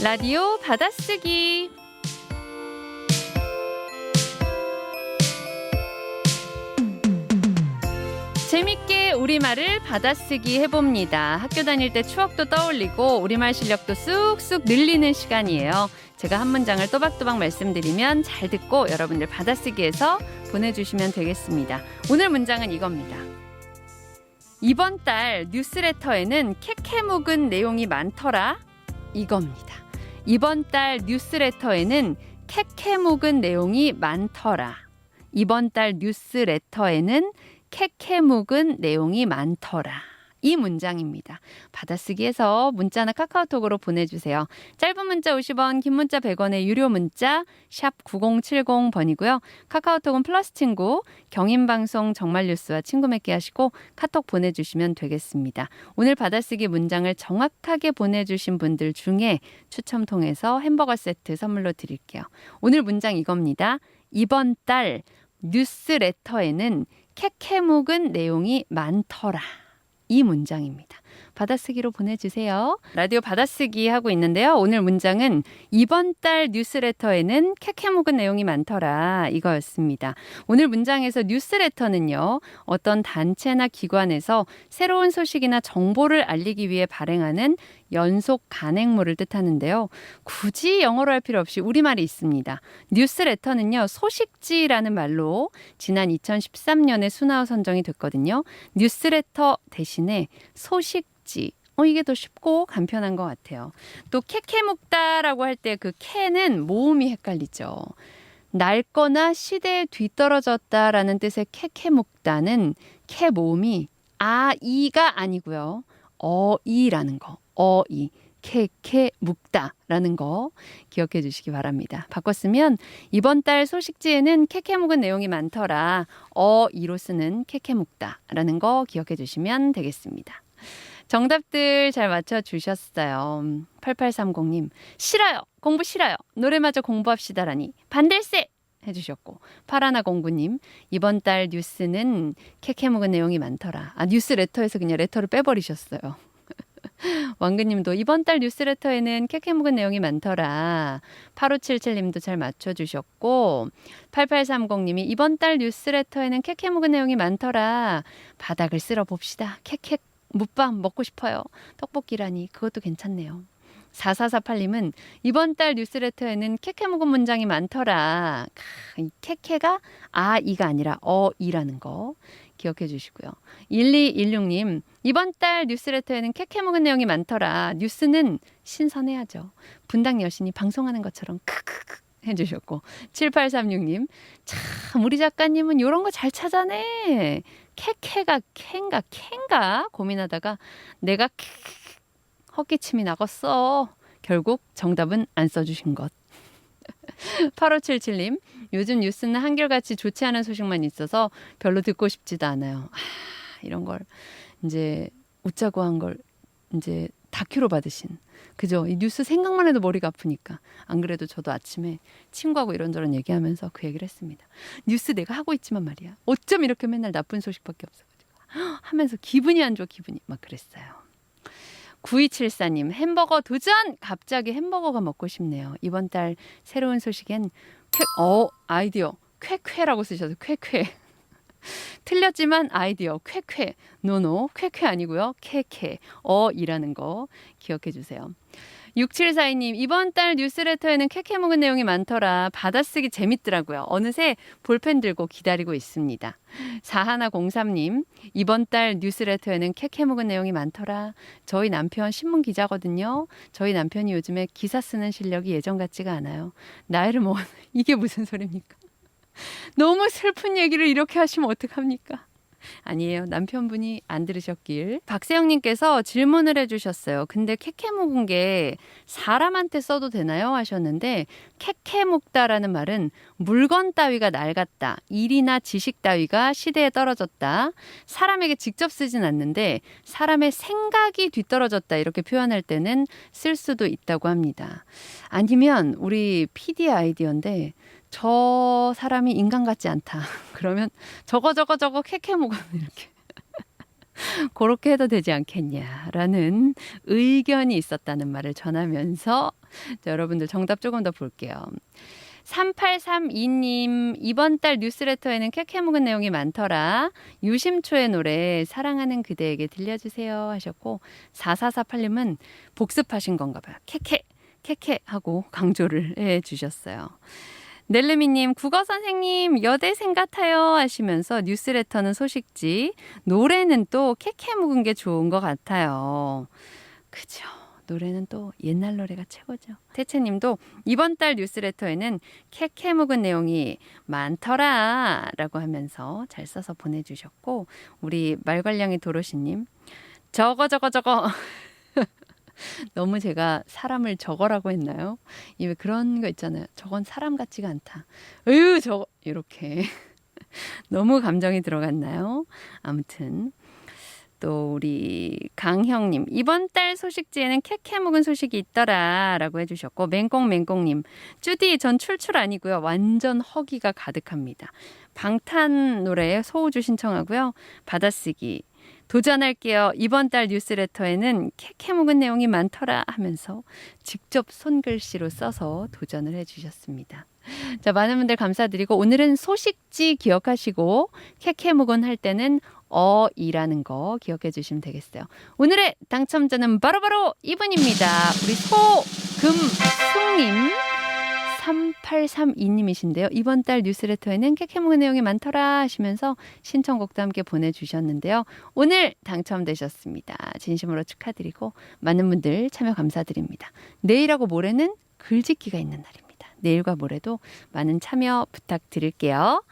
라디오 받아쓰기 재밌게 우리말을 받아쓰기 해봅니다. 학교 다닐 때 추억도 떠올리고 우리말 실력도 쑥쑥 늘리는 시간이에요. 제가 한 문장을 또박또박 말씀드리면 잘 듣고 여러분들 받아쓰기해서 보내주시면 되겠습니다. 오늘 문장은 이겁니다. 이번 달 뉴스레터에는 캐캐 묵은 내용이 많더라. 이겁니다. 이번 달 뉴스레터에는 캐캐 묵은 내용이 많더라. 이번 달 뉴스레터에는 캐캐 묵은 내용이 많더라. 이 문장입니다. 받아쓰기해서 문자나 카카오톡으로 보내주세요. 짧은 문자 50원, 긴 문자 100원의 유료 문자 샵 9070번이고요. 카카오톡은 플러스 친구, 경인방송 정말 뉴스와 친구 맺기 하시고 카톡 보내주시면 되겠습니다. 오늘 받아쓰기 문장을 정확하게 보내주신 분들 중에 추첨 통해서 햄버거 세트 선물로 드릴게요. 오늘 문장 이겁니다. 이번 달 뉴스레터에는 캐캐 묵은 내용이 많더라. 이 문장입니다. 받아쓰기로 보내주세요. 라디오 받아쓰기 하고 있는데요. 오늘 문장은 이번 달 뉴스레터에는 캐캐 묵은 내용이 많더라. 이거였습니다. 오늘 문장에서 뉴스레터는요. 어떤 단체나 기관에서 새로운 소식이나 정보를 알리기 위해 발행하는 연속 간행물을 뜻하는데요. 굳이 영어로 할 필요 없이 우리말이 있습니다. 뉴스레터는요, 소식지라는 말로 지난 2013년에 순화어 선정이 됐거든요. 뉴스레터 대신에 소식지. 어, 이게 더 쉽고 간편한 것 같아요. 또 캐캐 묵다라고 할 때 그 캐는 모음이 헷갈리죠. 낡거나 시대에 뒤떨어졌다라는 뜻의 캐캐 묵다는 캐 모음이 아, 이가 아니고요. 어, 이라는 거. 어이 캐캐 묵다라는 거 기억해 주시기 바랍니다. 바꿨으면 이번 달 소식지에는 캐캐 묵은 내용이 많더라. 어이로 쓰는 캐캐 묵다라는 거 기억해 주시면 되겠습니다. 정답들 잘 맞춰 주셨어요. 8830님, 싫어요. 공부 싫어요. 노래마저 공부합시다라니. 반댈세! 해주셨고, 파라나 공부님, 이번 달 뉴스는 캐캐 묵은 내용이 많더라. 아, 뉴스 레터에서 그냥 레터를 빼버리셨어요. 왕근님도 이번 달 뉴스레터에는 캐캐 묵은 내용이 많더라. 8577님도 잘 맞춰주셨고 8830님이 이번 달 뉴스레터에는 캐캐 묵은 내용이 많더라. 바닥을 쓸어 봅시다. 캐캐 묵밥 먹고 싶어요. 떡볶이라니 그것도 괜찮네요. 4448님은 이번 달 뉴스레터에는 캐캐 묵은 문장이 많더라. 이 캐캐가 아, 이가 아니라 어, 이라는 거. 기억해 주시고요. 1216님, 이번 달 뉴스레터에는 캐캐 먹은 내용이 많더라. 뉴스는 신선해야죠. 분당 여신이 방송하는 것처럼 크크크 해주셨고 7836님 참 우리 작가님은 이런 거 잘 찾아내 캐캐가 캔가 캔가 고민하다가 내가 헛기침이 나갔어 결국 정답은 안 써주신 것 8577님 요즘 뉴스는 한결같이 좋지 않은 소식만 있어서 별로 듣고 싶지도 않아요. 아, 이런 걸 이제 웃자고 한 걸 이제 다큐로 받으신 그죠? 이 뉴스 생각만 해도 머리가 아프니까. 안 그래도 저도 아침에 친구하고 이런저런 얘기하면서 그 얘기를 했습니다. 뉴스 내가 하고 있지만 말이야. 어쩜 이렇게 맨날 나쁜 소식밖에 없어가지고. 하면서 기분이 안 좋아, 기분이. 막 그랬어요. 9274님, 햄버거 도전! 갑자기 햄버거가 먹고 싶네요. 이번 달 새로운 소식엔 쾌, 어, 아이디어. 쾌쾌라고 쓰셔서 쾌쾌. 틀렸지만 아이디어 쾌쾌. 노노. 쾌쾌 아니고요. 캐캐. 어이라는 거 기억해 주세요. 6742님, 이번 달 뉴스레터에는 캐캐 먹은 내용이 많더라. 받아쓰기 재밌더라고요. 어느새 볼펜 들고 기다리고 있습니다. 4103님, 이번 달 뉴스레터에는 캐캐 먹은 내용이 많더라. 저희 남편 신문 기자거든요. 저희 남편이 요즘에 기사 쓰는 실력이 예전 같지가 않아요. 나이를 먹은, 이게 무슨 소리입니까? 너무 슬픈 얘기를 이렇게 하시면 어떡합니까? 아니에요. 남편분이 안 들으셨길. 박세영님께서 질문을 해주셨어요. 근데 캐캐 묵은 게 사람한테 써도 되나요? 하셨는데 캐캐 묵다라는 말은 물건 따위가 낡았다. 일이나 지식 따위가 시대에 떨어졌다. 사람에게 직접 쓰진 않는데 사람의 생각이 뒤떨어졌다. 이렇게 표현할 때는 쓸 수도 있다고 합니다. 아니면 우리 PD 아이디어인데 저 사람이 인간 같지 않다. 그러면 저거 저거 저거 캐캐 먹으면 이렇게 그렇게 해도 되지 않겠냐라는 의견이 있었다는 말을 전하면서 자, 여러분들 정답 조금 더 볼게요. 3832님, 이번 달 뉴스레터에는 캐캐 묵은 내용이 많더라. 유심초의 노래, 사랑하는 그대에게 들려주세요. 하셨고, 4448님은 복습하신 건가 봐요. 캐캐, 캐캐 하고 강조를 해 주셨어요. 넬르미님, 국어 선생님, 여대생 같아요. 하시면서 뉴스레터는 소식지, 노래는 또 캐캐 묵은 게 좋은 것 같아요. 그죠. 노래는 또 옛날 노래가 최고죠. 태채님도 이번 달 뉴스레터에는 캐캐 묵은 내용이 많더라 라고 하면서 잘 써서 보내주셨고 우리 말괄량이 도로시님 저거 저거 저거 너무 제가 사람을 저거라고 했나요? 이왜 그런 거 있잖아요. 저건 사람 같지가 않다. 으유 저거 이렇게 너무 감정이 들어갔나요? 아무튼 또 우리 강형님 이번 달 소식지에는 캐캐 묵은 소식이 있더라라고 해주셨고 맹꽁맹꽁님 쭈디 전 출출 아니고요 완전 허기가 가득합니다 방탄 노래 소우주 신청하고요 받아쓰기 도전할게요 이번 달 뉴스레터에는 캐캐 묵은 내용이 많더라 하면서 직접 손글씨로 써서 도전을 해주셨습니다. 자 많은 분들 감사드리고 오늘은 소식지 기억하시고 캐캐 묵은 할 때는 어이라는 거 기억해 주시면 되겠어요. 오늘의 당첨자는 바로바로 이분입니다. 우리 소금숙님 3832님이신데요. 이번 달 뉴스레터에는 캐캐묵은 내용이 많더라 하시면서 신청곡도 함께 보내주셨는데요. 오늘 당첨되셨습니다. 진심으로 축하드리고 많은 분들 참여 감사드립니다. 내일하고 모레는 글짓기가 있는 날입니다. 내일과 모레도 많은 참여 부탁드릴게요.